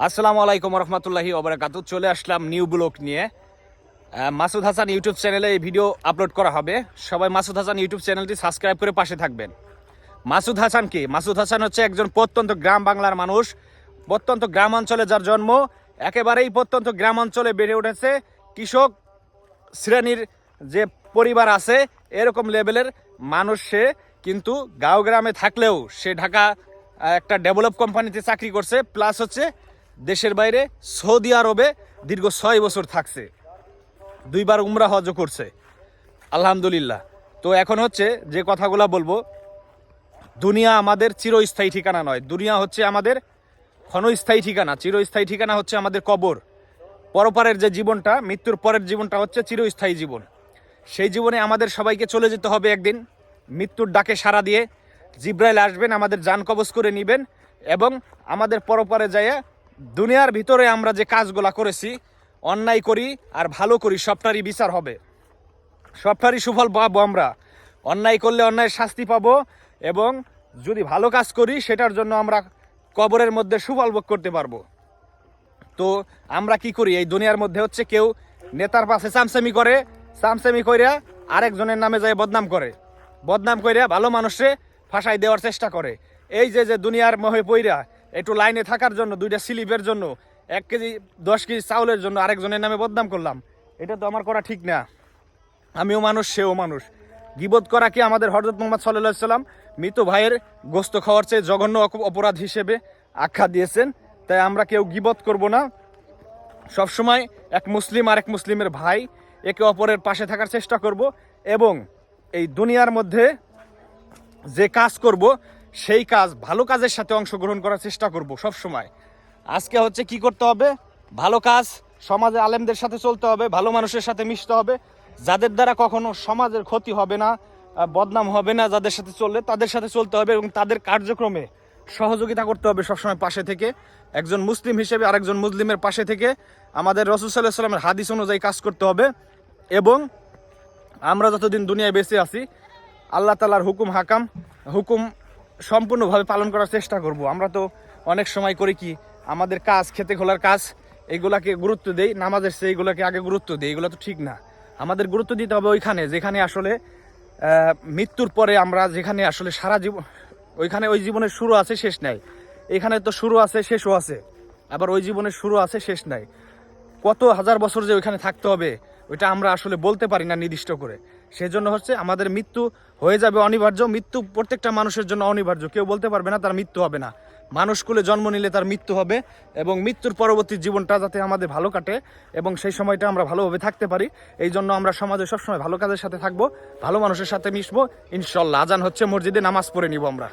আসসালামু আলাইকুম রহমতুল্লাহি ওবরাকাতু। চলে আসলাম নিউ ব্লক নিয়ে। মাসুদ হাসান ইউটিউব চ্যানেলে এই ভিডিও আপলোড করা হবে। সবাই মাসুদ হাসান ইউটিউব চ্যানেলটি সাবস্ক্রাইব করে পাশে থাকবেন। মাসুদ হাসান কি? মাসুদ হাসান হচ্ছে একজন প্রত্যন্ত গ্রাম বাংলার মানুষ। প্রত্যন্ত গ্রাম অঞ্চলে যার জন্ম, একেবারেই প্রত্যন্ত গ্রাম অঞ্চলে বেড়ে উঠেছে। কৃষক শ্রেণির যে পরিবার আছে, এরকম লেভেলের মানুষ সে। কিন্তু গাঁও গ্রামে থাকলেও সে ঢাকা একটা ডেভেলপ কোম্পানিতে চাকরি করছে। প্লাস হচ্ছে দেশের বাইরে সৌদি আরবে দীর্ঘ ছয় বছর থাকছে। দুইবার উমরা হজ করছে। আলহামদুলিল্লাহ। তো এখন হচ্ছে যে কথাগুলো বলব, দুনিয়া আমাদের চিরস্থায়ী ঠিকানা নয়। দুনিয়া হচ্ছে আমাদের ক্ষণস্থায়ী ঠিকানা। চিরস্থায়ী ঠিকানা হচ্ছে আমাদের কবর। পরপারের যে জীবনটা, মৃত্যুর পরের জীবনটা হচ্ছে চিরস্থায়ী জীবন। সেই জীবনে আমাদের সবাইকে চলে যেতে হবে একদিন। মৃত্যুর ডাকে সাড়া দিয়ে জিব্রাইল আসবেন, আমাদের যান কবজ করে নেবেন এবং আমাদের পরপারে যায় দুনিয়ার ভিতরে আমরা যে কাজগুলা করেছি, অন্যায় করি আর ভালো করি, সবটারই বিচার হবে। সবটারই সুফল পাবো আমরা। অন্যায় করলে অন্যায়ের শাস্তি পাবো এবং যদি ভালো কাজ করি, সেটার জন্য আমরা কবরের মধ্যে সুফল ভোগ করতে পারব। তো আমরা কি করি? এই দুনিয়ার মধ্যে হচ্ছে কেউ নেতার পাশে চামচামি করে, চামচামি কইরা আরেকজনের নামে যায় বদনাম করে। বদনাম কইরা ভালো মানুষে ফাঁসাই দেওয়ার চেষ্টা করে। এই যে যে দুনিয়ার মহে পইরা একটু লাইনে থাকার জন্য, দুইটা স্লিপের জন্য, এক কেজি, দশ কেজি চাউলের জন্য আরেকজনের নামে বদনাম করলাম। এটা তো আমার করা ঠিক না। আমিও মানুষ, সেও মানুষ। গিবত করা কি আমাদের হজরত মোহাম্মদ সাল্লাহ সাল্লাম মৃত ভাইয়ের গোস্ত খাওয়ার চেয়ে জঘন্য অপরাধ হিসেবে আখ্যা দিয়েছেন? তাই আমরা কেউ গিবত করব না। সবসময় এক মুসলিম আর এক মুসলিমের ভাই একে অপরের পাশে থাকার চেষ্টা করব এবং এই দুনিয়ার মধ্যে যে কাজ করব সেই কাজ, ভালো কাজের সাথে অংশগ্রহণ করার চেষ্টা করব সব সময় আজকে হচ্ছে কি করতে হবে? ভালো কাজ সমাজে আলেমদের সাথে চলতে হবে, ভালো মানুষের সাথে মিশতে হবে। যাদের দ্বারা কখনো সমাজের ক্ষতি হবে না বদনাম হবে না, যাদের সাথে চললে তাদের সাথে চলতে হবে এবং তাদের কার্যক্রমে সহযোগিতা করতে হবে সবসময় পাশে থেকে। একজন মুসলিম হিসেবে আরেকজন মুসলিমের পাশে থেকে আমাদের রসুল সাল্লাহ সাল্লামের হাদিস অনুযায়ী কাজ করতে হবে এবং আমরা যতদিন দুনিয়ায় বেঁচে আছি, আল্লাহ তালার হুকুম হাকাম, হুকুম সম্পূর্ণভাবে পালন করার চেষ্টা করব। আমরা তো অনেক সময় করি কি, আমাদের কাজ, খেতে খোলার কাজ, এগুলাকে গুরুত্ব দেই, নামাজের চেয়ে এগুলাকে আগে গুরুত্ব দেই, এগুলো তো ঠিক না। আমাদের গুরুত্ব দিতে হবে ওইখানে, যেখানে আসলে মৃত্যুর পরে আমরা যেখানে আসলে সারা জীবন ওইখানে ওই জীবনের শুরু আছে, শেষ নাই। এখানে তো শুরু আছে, শেষও আছে। আবার ওই জীবনের শুরু আছে, শেষ নাই। কত হাজার বছর যে ওইখানে থাকতে হবে, ওইটা আমরা আসলে বলতে পারি না নির্দিষ্ট করে। সেজন্য হচ্ছে আমাদের মৃত্যু হয়ে যাবে অনিবার্য। মৃত্যু প্রত্যেকটা মানুষের জন্য অনিবার্য। কেউ বলতে পারবে না তার মৃত্যু হবে না। মানুষ কুলে জন্ম নিলে তার মৃত্যু হবে এবং মৃত্যুর পরবর্তী জীবনটা যাতে আমাদের ভালো কাটে এবং সেই সময়টা আমরা ভালোভাবে থাকতে পারি, এই জন্য আমরা সমাজে সবসময় ভালো কাজের সাথে থাকব, ভালো মানুষের সাথে মিশবো। ইনশাল্লাহ আজান হচ্ছে, মসজিদে নামাজ পড়ে নিব আমরা।